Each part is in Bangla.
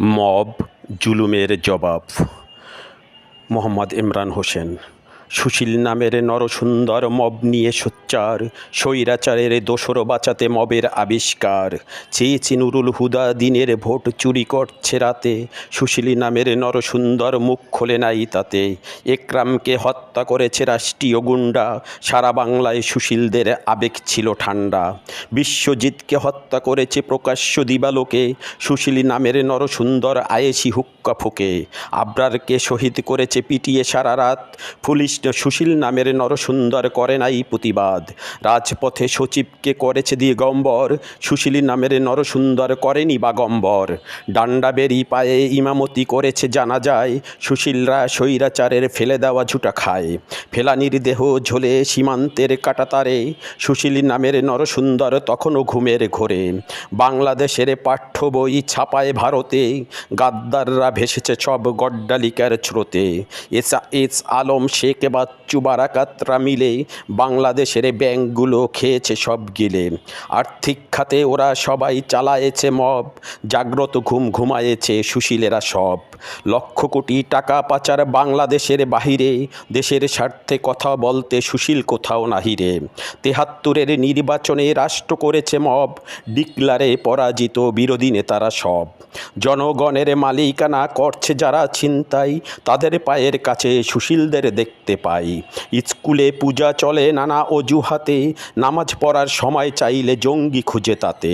মব জুলুমের জবাব মোহাম্মদ ইমরান হোসেন। সুশীল নামের নরসুন্দর মব নিয়ে সোচ্চার, স্বৈরাচারের দোসর বাঁচাতে মবের আবিষ্কার। চেয়েছি নুরুল হুদা দিনের ভোট চুরি করছে রাতে, সুশীল নামের নরসুন্দর মুখ খোলে নাই তাতে। একরামকে হত্যা করেছে রাষ্ট্রীয় গুন্ডা, সারা বাংলায় সুশীলদের আবেগ ছিল ঠান্ডা। বিশ্বজিৎকে হত্যা করেছে প্রকাশ্য দিবালোকে, সুশীল নামের নরসুন্দর আয়েসি হুক্কা ফুকে। আবরারকে শহীদ করেছে পিটিয়ে সারা রাত, পুলিশ সুশীল নামের নরসুন্দর করে নাই প্রতিবাদ। রাজপথে সচিবকে করেছে দিগম্বর, সুশীল নামের নরসুন্দর করেনি বাগম্বর ডান্ডা বেরি পায়ে ইমামতি করেছে জানা যায়, সুশীলরা স্বৈরাচারের ফেলে দেওয়া ঝুটা খায়। ফেলানির দেহ ঝোলে সীমান্তের কাটাতারে, সুশীল নামের নরসুন্দর তখনও ঘুমের ঘোরে। বাংলাদেশের পাঠ্য বই ছাপায় ভারতে, গাদ্দাররা ভেসেছে সব গড্ডালিকার স্রোতে। এসা এস আলম শেখ বাচ্চু বারাকাতরা মিলে বাংলাদেশের ব্যাংকগুলো খেয়েছে সব গিলে। আর্থিক খাতে ওরা সবাই চালায়েছে মব, জাগ্রত ঘুম ঘুমায়েছে সুশীলেরা সব। লক্ষ কোটি টাকা পাচার বাংলাদেশের বাহিরে, দেশের স্বার্থে কথা বলতে সুশীল কোথাও নাহিরে। তেহাত্তরের নির্বাচনে রাষ্ট্র করেছে মব, ডিক্লারে পরাজিত বিরোধী নেতারা সব। জনগণের মালিকানা করছে যারা ছিনতাই, তাদের পায়ের কাছে সুশীলদের দেখতে পাই। স্কুলে পূজা চলে নানা অজুহাতে, নামাজ পড়ার সময় চাইলে জঙ্গি খুঁজে তাতে।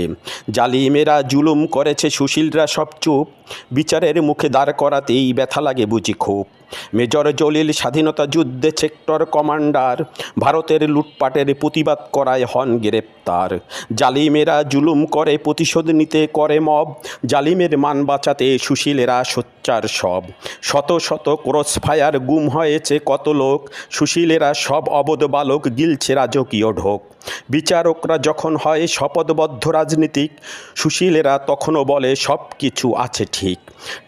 জালিমেরা জুলুম করেছে সুশীলরা সব চুপ, বিচারের মুখে দাঁড় করাতেই ব্যথা লাগে বুঝি খুব। মেজর জলিল স্বাধীনতা যুদ্ধে সেক্টর কমান্ডার, ভারতের লুটপাটের প্রতিবাদ করায় হন গ্রেপ্তার। জালিমেরা জুলুম করে, প্রতিশোধ নিতে করে মব। জালিমের মান বাঁচাতে সুশীলেরা সোচ্চার সব। শত শত ক্রস ফায়ার গুম হয়েছে কত লোক। সুশীলেরা সব অবধ বালক, গিলছে রাজকীয় ঢোক। বিচারকরা যখন হয় শপথবদ্ধ রাজনীতিক, সুশীলেরা তখনও বলে সব কিছু আছে ঠিক।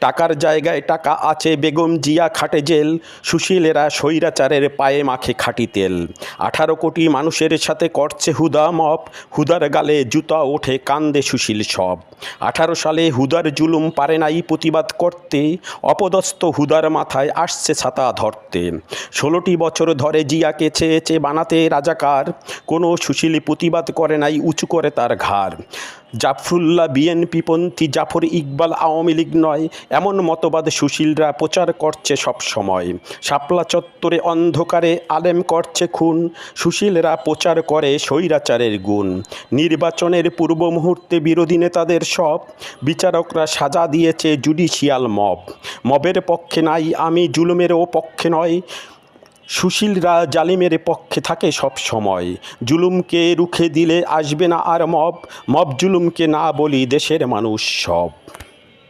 টাকার জায়গায় টাকা আছে, বেগম জিয়া খাটে জেল, সুশীলেরা স্বৈরাচারের পায়ে মাখে খাঁটি তেল। আঠারো কোটি মানুষের সাথে করছে হুদা মপ, হুদার গালে জুতা ওঠে, কান্দে সুশীল সব। আঠারো সালে হুদার জুলুম পারে নাই প্রতিবাদ করতে, অপদস্থ হুদার মাথায় আসছে ছাতা ধরতে। ষোলোটি বছর ধরে জিয়াকে চেয়ে চেয়ে বানাতে রাজাকার, কোনো সুশীল প্রতিবাদ করে নাই উঁচু করে তার ঘাড়। জাফরুল্লাহ বিএনপিপন্থী জাফর ইকবাল আওয়ামী লীগ নয়, এমন মতবাদ সুশীলরা প্রচার করছে সব সময়। শাপলা চত্বরে অন্ধকারে আলেম করছে খুন, সুশীলরা প্রচার করে স্বৈরাচারের গুণ। নির্বাচনের পূর্ব মুহূর্তে বিরোধী নেতাদের সব, বিচারকরা সাজা দিয়েছে জুডিশিয়াল মব। মবের পক্ষে নাই, আমি জুলুমেরও পক্ষে নয় সুশীলরা জালিমের পক্ষে থাকে সব সময়। জুলুমকে রুখে দিলে আসবে না আর মব মব জুলুমকে না বলি দেশের মানুষ সব।